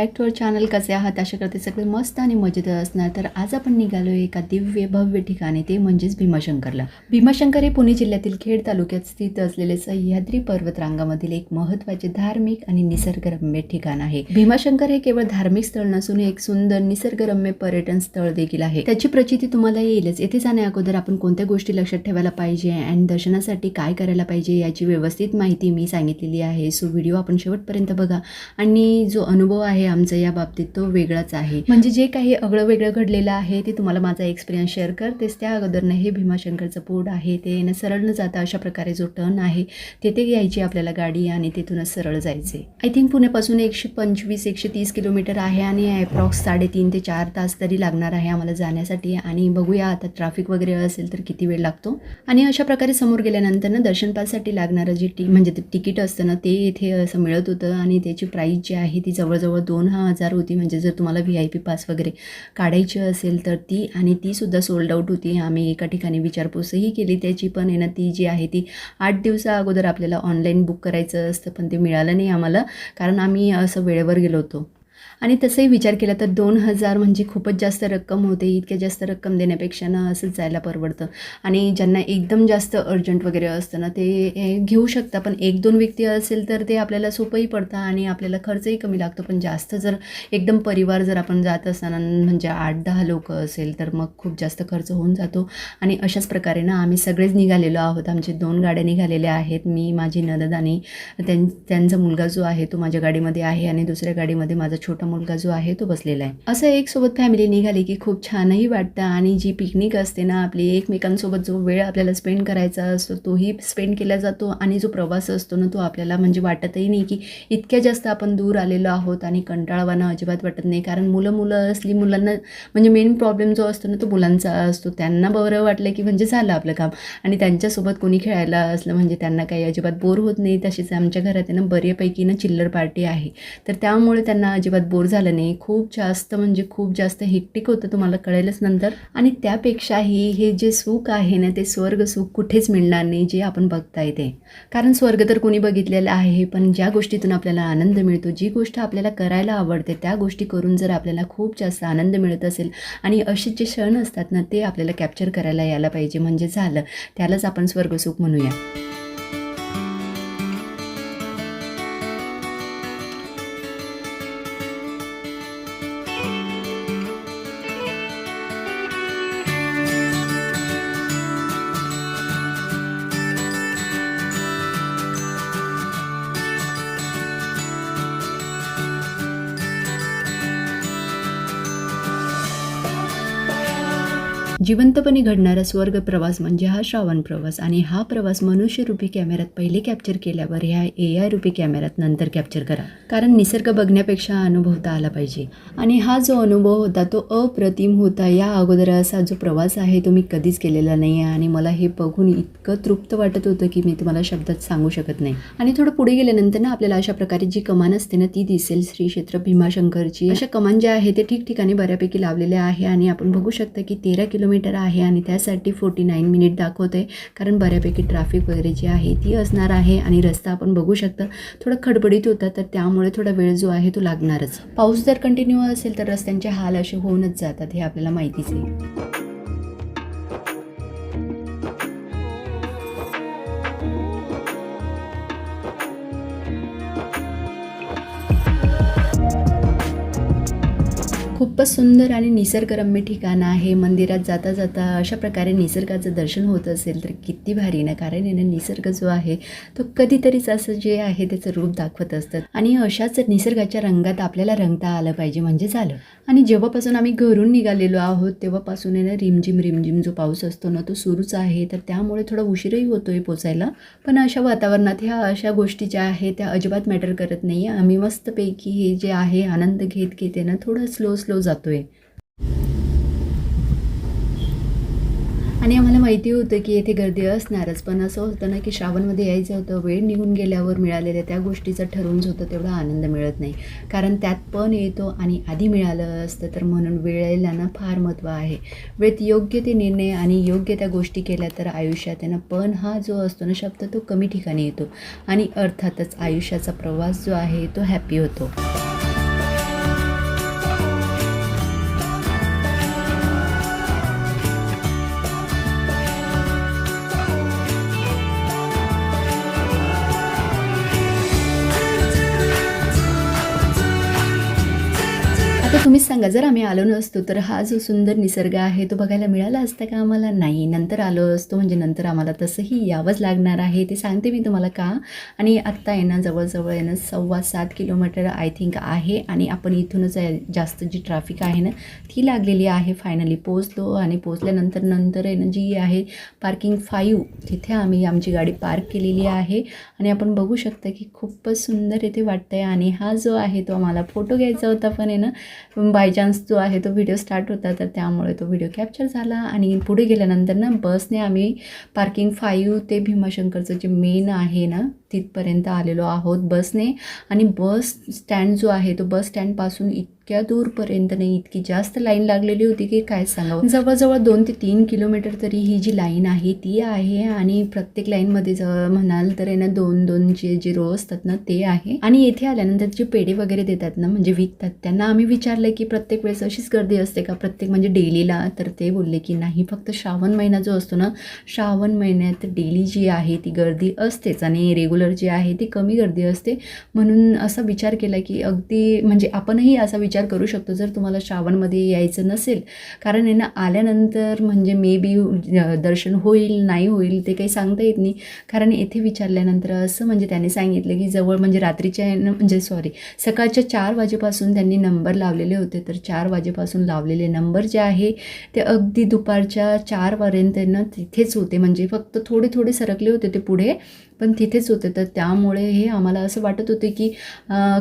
Back to our channel कसे आहात? आशा करते सगळे मस्त आणि मजेत असणार. तर आज आपण निघालो एका दिव्य भव्य ठिकाणी. ते म्हणजेच भीमाशंकरला. भीमाशंकर हे पुणे जिल्ह्यातील खेड तालुक्यात स्थित असलेले सह्याद्री पर्वतरांगामधील एक महत्त्वाचे धार्मिक आणि निसर्गरम्य ठिकाण आहे. भीमाशंकर हे केवळ धार्मिक स्थळ नसून एक सुंदर निसर्गरम्य पर्यटन स्थळ देखील आहे. त्याची प्रचिती तुम्हाला येईलच. येथे जाण्या अगोदर आपण कोणत्या गोष्टी लक्षात ठेवायला पाहिजे आणि दर्शनासाठी काय करायला पाहिजे याची व्यवस्थित माहिती मी सांगितलेली आहे. सो व्हिडिओ आपण शेवटपर्यंत बघा. आणि जो अनुभव आहे आमचं या बाबतीत तो वेगळाच आहे. म्हणजे जे काही अगळं वेगळं घडलेलं आहे ते तुम्हाला माझा एक्सपिरियन्स शेअर करतेच त्या अगोदरनं हे भीमाशंकरचं पोर्ट आहे ते न सरळ न जाता अशा प्रकारे जो टर्न आहे तेथे घ्यायची आपल्याला गाडी आणि तिथूनच सरळ जायचे. आय थिंक पुण्यापासून एकशे पंचवीस एकशे तीस किलोमीटर आहे आणि ॲप्रॉक्स साडेतीन ते चार तास तरी लागणार आहे आम्हाला जाण्यासाठी. आणि बघूया आता ट्रॅफिक वगैरे असेल तर किती वेळ लागतो. आणि अशा प्रकारे समोर गेल्यानंतर ना दर्शनपाससाठी लागणारं जे टी म्हणजे ते तिकीट असतं ना ते इथे असं मिळत होतं. आणि त्याची प्राईस जी आहे ती जवळजवळ दोन हजार होती. म्हणजे जर तुम्हाला व्ही आय पी पास वगैरे काढायची असेल तर ती आणि तीसुद्धा सोल्ड आऊट होती. आम्ही एका ठिकाणी विचारपूसही केली. त्याची पण आहे ना ती जी आहे ती आठ दिवसा अगोदर आपल्याला ऑनलाईन बुक करायचं असतं पण ते मिळालं नाही आम्हाला. कारण आम्ही असं वेळेवर गेलो होतो. आणि तसंही विचार केला तर दोन हजार म्हणजे खूपच जास्त रक्कम होते. इतक्या जास्त रक्कम देण्यापेक्षा ना असंच जायला परवडतं. आणि ज्यांना एकदम जास्त अर्जंट वगैरे असतं ना ते घेऊ शकता. पण एक दोन व्यक्ती असेल तर ते आपल्याला सोपंही पडतं आणि आपल्याला खर्चही कमी लागतो. पण जास्त जर एकदम परिवार जर आपण जात असताना म्हणजे आठ दहा लोक असेल तर मग खूप जास्त खर्च होऊन जातो. आणि अशाच प्रकारे ना आम्ही सगळेच निघालेलो आहोत. आमचे दोन गाड्या निघालेल्या आहेत. मी माझी नदद आणि त्यां त्यांचा मुलगा जो आहे तो माझ्या गाडीमध्ये आहे आणि दुसऱ्या गाडीमध्ये माझा छोटा छोटा मुलगा जो आहे तो बसलेला आहे. असं एक सोबत फॅमिली निघाली की खूप छानही वाटतं आणि जी पिकनिक असते ना आपली एकमेकांसोबत जो वेळ आपल्याला स्पेंड करायचा असतो तोही स्पेंड केला जातो आणि जो प्रवास असतो ना तो आपल्याला म्हणजे वाटतही नाही की इतक्या जास्त आपण दूर आलेलो आहोत आणि कंटाळवाना अजिबात वाटत नाही. कारण मुलं मुलं असली मुलांना म्हणजे मेन प्रॉब्लेम जो असतो ना तो मुलांचा असतो. त्यांना बरं वाटलं की म्हणजे झालं आपलं काम. आणि त्यांच्यासोबत कोणी खेळायला असलं म्हणजे त्यांना काही अजिबात बोर होत नाही. तशीच आमच्या घरात आहे ना बऱ्यापैकी ना चिल्लर पार्टी आहे. तर त्यामुळे त्यांना अजिबात बोर झालं नाही. खूप जास्त म्हणजे खूप जास्त हिक्टिक होतं तुम्हाला कळेलच नंतर. आणि त्यापेक्षाही हे जे सुख आहे ना ते स्वर्ग सुख कुठेच मिळणार नाही जे आपण बघता येते कारण स्वर्ग तर कोणी बघितलेलं आहे पण ज्या गोष्टीतून आपल्याला आनंद मिळतो जी गोष्ट आपल्याला करायला आवडते त्या गोष्टी करून जर आपल्याला खूप जास्त आनंद मिळत असेल आणि असे जे क्षण असतात ना ते आपल्याला कॅप्चर करायला यायला पाहिजे. म्हणजे झालं त्यालाच आपण स्वर्गसुख म्हणूया. जिवंतपणे घडणारा स्वर्ग प्रवास म्हणजे हा श्रावण प्रवास आणि हा प्रवास मनुष्यरूपी कॅमेऱ्यात पहिले कॅप्चर केल्यावर ह्या ए आय रूपी कॅमेऱ्यात नंतर कॅप्चर करा. कारण निसर्ग बघण्यापेक्षा अनुभवता आला पाहिजे. आणि हा जो अनुभव होता तो अप्रतिम होता. या अगोदर असा जो प्रवास आहे तो मी कधीच केलेला नाही आहे आणि मला हे बघून इतकं तृप्त वाटत होतं की मी तुम्हाला शब्दात सांगू शकत नाही. आणि थोडं पुढे गेल्यानंतर ना आपल्याला अशा प्रकारे जी कमान असते ना ती दिसेल. श्री क्षेत्र भीमाशंकरची. अशा कमान ज्या आहे ते ठिकठिकाणी बऱ्यापैकी लावलेल्या आहे आणि आपण बघू शकता की तेरा किलोमीटर आहे आणि त्यासाठी फोर्टी नाईन मिनिट दाखवत आहे कारण बऱ्यापैकी ट्रॅफिक वगैरे जी आहे ती असणार आहे आणि रस्ता आपण बघू शकता. थोडा खडबडीत होता तर त्यामुळे थोडा वेळ जो आहे तो लागणारच. पाऊस जर कंटिन्यू असेल तर रस्त्यांचे हाल असे होऊनच जातात हे आपल्याला माहितीच आहे. खूपच सुंदर आणि निसर्गरम्य ठिकाण आहे. मंदिरात जाता जाता अशा प्रकारे निसर्गाचं दर्शन होत असेल तर किती भारी ना? कारण यानं ना निसर्ग जो आहे तो कधीतरीच असं जे आहे त्याचं रूप दाखवत असतात आणि अशाच निसर्गाच्या रंगात आपल्याला रंगता आलं पाहिजे म्हणजे झालं. आणि जेव्हापासून आम्ही घरून निघालेलो आहोत तेव्हापासून आहे ना रिमझिम रिमझिम जो पाऊस असतो ना तो सुरूच आहे. तर त्यामुळे थोडा उशीरही होतोय पोचायला. पण अशा वातावरणात ह्या अशा गोष्टी ज्या आहेत त्या अजिबात मॅटर करत नाही आम्ही मस्तपैकी हे जे आहे आनंद घेत घेते ना थोडं स्लो स्लो जातोय. आणि आम्हाला माहिती होतं की येथे गर्दी असणारच. पण असं होतं ना की श्रावणमध्ये यायचं होतं वेळ निघून गेल्यावर मिळालेल्या त्या गोष्टीचं ठरवून होतं तेवढा आनंद मिळत नाही. कारण त्यात पण येतो आणि आधी मिळालं असतं तर म्हणून वेळेला ना फार महत्त्व आहे. वेळेत योग्य ते निर्णय आणि योग्य त्या गोष्टी केल्या तर आयुष्यात त्यांना ना पण हा जो असतो ना शब्द तो कमी ठिकाणी येतो. आणि अर्थातच आयुष्याचा प्रवास जो आहे तो हॅपी होतो. आता तुम्हीच सांगा जर आम्ही आलो नसतो तर हा जो सुंदर निसर्ग आहे तो बघायला मिळाला असता का आम्हाला? नाही नंतर आलो असतो म्हणजे नंतर आम्हाला तसंही यावंच लागणार आहे ते सांगते मी तुम्हाला का? आणि आत्ता येणं जवळजवळ येणं सव्वा सात किलोमीटर आय थिंक आहे आणि आपण इथूनच जास्त जी ट्रॅफिक आहे ना ती लागलेली आहे फायनली पोचलो आणि पोचल्यानंतर नंतर आहे ना जी आहे पार्किंग फाईव्ह तिथे आम्ही आमची गाडी पार्क केलेली आहे. आणि आपण बघू शकता की खूपच सुंदर इथे वाटतं आहे आणि हा जो आहे तो आम्हाला फोटो घ्यायचा होता पण आहे ना बाय चान्स जो आहे तो व्हिडिओ स्टार्ट होता तर त्यामुळे तो व्हिडिओ कॅप्चर झाला आणि पुढे गेल्यानंतर ना बसने आम्ही पार्किंग फाईव्ह ते भीमाशंकरचं जे मेन आहे ना तिथपर्यंत आलेलो आहोत बसने. आणि बस स्टँड जो आहे तो बस स्टँडपासून इतक्या दूरपर्यंत नाही इतकी जास्त लाईन लागलेली होती की काय सांगावं? जवळजवळ दोन ते तीन किलोमीटर तरी ही जी लाईन आहे ती आहे. आणि प्रत्येक लाईनमध्ये जर म्हणाल तर आहे ना दोन दोनचे जे रो असतात ना ते आहे. आणि येथे आल्यानंतर जे पेढे वगैरे देतात ना म्हणजे विकतात त्यांना आम्ही विचारलं की प्रत्येक वेळेस अशीच गर्दी असते का? प्रत्येक म्हणजे डेलीला? तर ते बोलले की नाही फक्त श्रावण महिना जो असतो ना श्रावण महिन्यात डेली जी आहे ती गर्दी असतेच. आणि रेग्युलर जी आहे ती कमी गर्दी असते. म्हणून असा विचार केला की अगदी म्हणजे आपणही असा विचार करू शकतो जर तुम्हाला श्रावणमध्ये यायचं नसेल. कारण यांना आल्यानंतर म्हणजे मे बी दर्शन होईल नाही होईल ते काही सांगता येत नाही. कारण येथे विचारल्यानंतर असं म्हणजे त्याने सांगितलं की जवळ म्हणजे रात्रीच्या आहे ना म्हणजे सॉरी सकाळच्या चार वाजेपासून त्यांनी नंबर लावलेले होते. तर चार वाजेपासून लावलेले नंबर जे आहे ते अगदी दुपारच्या चारपर्यंत ना तिथेच होते. म्हणजे फक्त थोडे थोडे सरकले होते ते पुढे. पण तिथेच होते. तर त्यामुळे हे आम्हाला असं वाटत होते की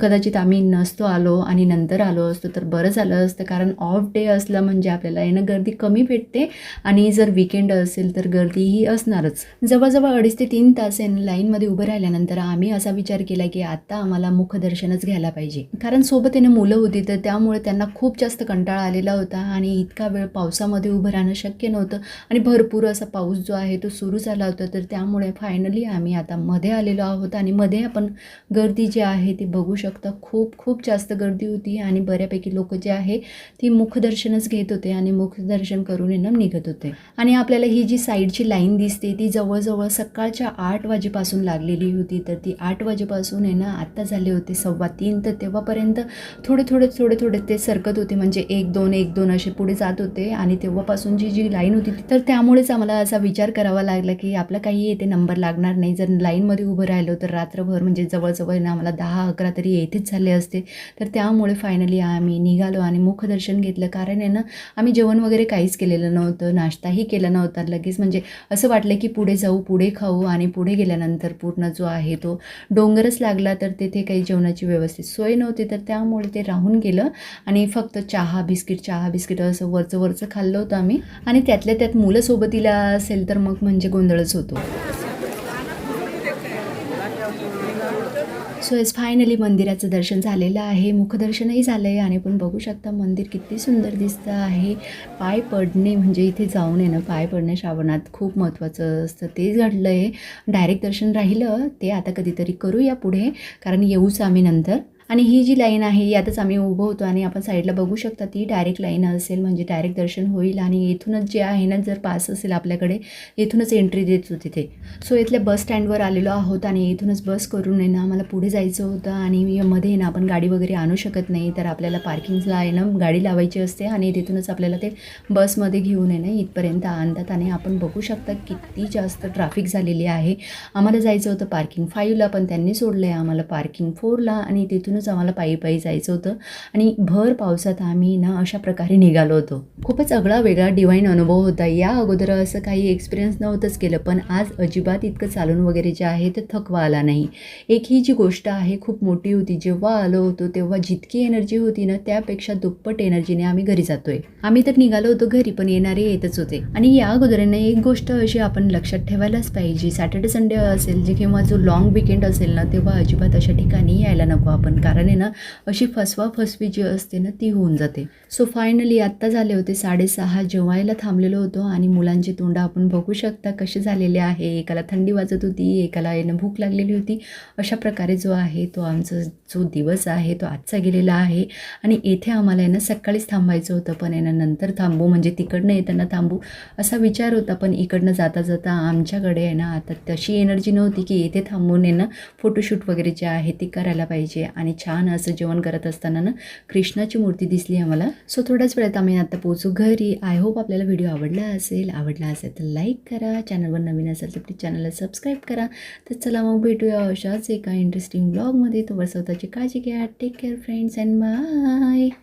कदाचित आम्ही नसतो आलो आणि नंतर आलो असतो तर बरं झालं असतं. कारण ऑफ डे असलं म्हणजे आपल्याला येणं गर्दी कमी भेटते आणि जर विकेंड असेल तर गर्दी ही असणारच. जवळजवळ अडीच ते तीन तास आहे लाईनमध्ये उभं राहिल्यानंतर आम्ही असा विचार केला की आत्ता आम्हाला मुखदर्शनच घ्यायला पाहिजे. कारण सोबत येणं मुलं होती तर त्यामुळे त्यांना खूप जास्त कंटाळा आलेला होता आणि इतका वेळ पावसामध्ये उभं राहणं शक्य नव्हतं. आणि भरपूर असा पाऊस जो आहे तो सुरू झाला होता. तर त्यामुळे फायनली आम्ही आता मध्ये आलेलो आहोत आणि मध्ये आपण गर्दी जी आहे ती बघू शकता. खूप खूप जास्त गर्दी होती आणि बऱ्यापैकी लोक जे आहे ती मुखदर्शनच घेत होते आणि मुखदर्शन करून येणं निघत होते. आणि आपल्याला ही जी साईडची लाईन दिसते ती जवळजवळ सकाळच्या आठ वाजेपासून लागलेली होती. तर ती आठ वाजेपासून आहे ना आत्ता झाले होते सव्वा तीन. तर तेव्हापर्यंत थोडे थोडे थोडे थोडे ते सरकत होते. म्हणजे एक दोन एक दोन असे पुढे जात होते. आणि तेव्हापासून जी जी लाईन होती तर त्यामुळेच आम्हाला असा विचार करावा लागला की आपला काही येथे नंबर लागणार नाही. जर लाईनमध्ये उभं राहिलो तर रात्रभर म्हणजे जवळजवळ ना आम्हाला दहा अकरा तरी येथेच झाले असते. तर त्यामुळे फायनली आम्ही निघालो आणि मुखदर्शन घेतलं. कारण आहे ना आम्ही जेवण वगैरे काहीच केलेलं नव्हतं नाश्ताही केला नव्हता. लगेच म्हणजे असं वाटलं की पुढे जाऊ पुढे खाऊ आणि पुढे गेल्यानंतर पूर्ण जो आहे तो डोंगरच लागला तर तेथे काही जेवणाची व्यवस्थित सोय नव्हती. तर त्यामुळे ते राहून गेलं आणि फक्त चहा बिस्किट चहा बिस्किट असं वरचं वरचं खाल्लं होतं आम्ही. आणि त्यातल्या त्यात मुलं सोबतीला असेल तर मग म्हणजे गोंधळच होतो. सो एस फायनली मंदिराचं दर्शन झालेलं आहे मुखदर्शनही झालं आहे आणि पण बघू शकता मंदिर किती सुंदर दिसतं आहे. पाय पडणे म्हणजे इथे जाऊन येणं पाय पडणे श्रावणात खूप महत्त्वाचं असतं. तेच घडलं आहे डायरेक्ट दर्शन राहिलं ते आता कधीतरी करूया पुढे कारण येऊच आम्ही नंतर. आणि ही जी लाईन आहे यातच आम्ही उभं होतो आणि आपण साईडला बघू शकता ती डायरेक्ट लाईन असेल म्हणजे डायरेक्ट दर्शन होईल आणि इथूनच जे आहे ना जर पास असेल आपल्याकडे इथूनच एंट्री देतो तिथे. सो इथल्या बस स्टँडवर आलेलो आहोत आणि इथूनच बस करून आहे ना आम्हाला पुढे जायचं होतं आणि मध्ये आहे ना आपण गाडी वगैरे आणू शकत नाही तर आपल्याला पार्किंगला आहे ना गाडी लावायची असते आणि तिथूनच आपल्याला ते बसमध्ये घेऊन आहे ना इथपर्यंत आणतात आणि आपण बघू शकता किती जास्त ट्रॅफिक झालेली आहे. आम्हाला जायचं होतं पार्किंग फाईव्हला पण त्यांनी सोडलं आहे आम्हाला पार्किंग फोरला आणि तिथून तिथूनच आम्हाला पायी पायी जायचं होतं. आणि भर पावसात आम्ही ना अशा प्रकारे निघालो होतो. खूपच आगळा वेगळा डिवाईन अनुभव होता. या अगोदर असं काही एक्सपिरियन्स नव्हतंच केलं. पण आज अजिबात इतकं चालून वगैरे जे आहे ते थकवा आला नाही. एक ही जी गोष्ट आहे खूप मोठी होती. जेव्हा आलो होतो तेव्हा जितकी एनर्जी होती ना त्यापेक्षा दुप्पट एनर्जीने आम्ही घरी जातोय. आम्ही तर निघालो होतो घरी पण येणारे येतच होते. आणि या अगोदरने एक गोष्ट अशी आपण लक्षात ठेवायलाच पाहिजे. सॅटर्डे संडे असेल जे किंवा जो लॉंग विकेंड असेल ना तेव्हा अजिबात अशा ठिकाणी यायला नको आपण. कारण आहे ना अशी फसवा फसवी जी असते ना ती होऊन जाते. सो फायनली आत्ता झाले होते साडेसहा जेवायला थांबलेलो होतो आणि मुलांची तोंड आपण बघू शकता कसे झालेले आहे. एकाला थंडी वाजत होती एकाला येणं भूक लागलेली होती. अशा प्रकारे जो आहे तो आमचं जो दिवस आहे तो आजचा गेलेला आहे. आणि येथे आम्हाला आहे ना सकाळीच थांबायचं होतं पण यांना नंतर थांबू म्हणजे तिकडनं येताना थांबू असा विचार होता. पण इकडनं जाता जाता आमच्याकडे आहे ना आता तशी एनर्जी नव्हती की येथे थांबून येणं फोटोशूट वगैरे जे आहे ते करायला पाहिजे. आणि छान असं जेवण करत असताना ना कृष्णाची मूर्ती दिसली आम्हाला. सो थोड्याच वेळात आम्ही आता पोहोचू घरी. आय होप आपल्याला व्हिडिओ आवडला असेल. आवडला असेल तर लाईक करा. चॅनलवर नवीन असेल तर प्लीज चॅनलला सबस्क्राईब करा. तर चला मग भेटूया अशाच एका इंटरेस्टिंग ब्लॉगमध्ये तो स्वतःची psychology take care friends and bye.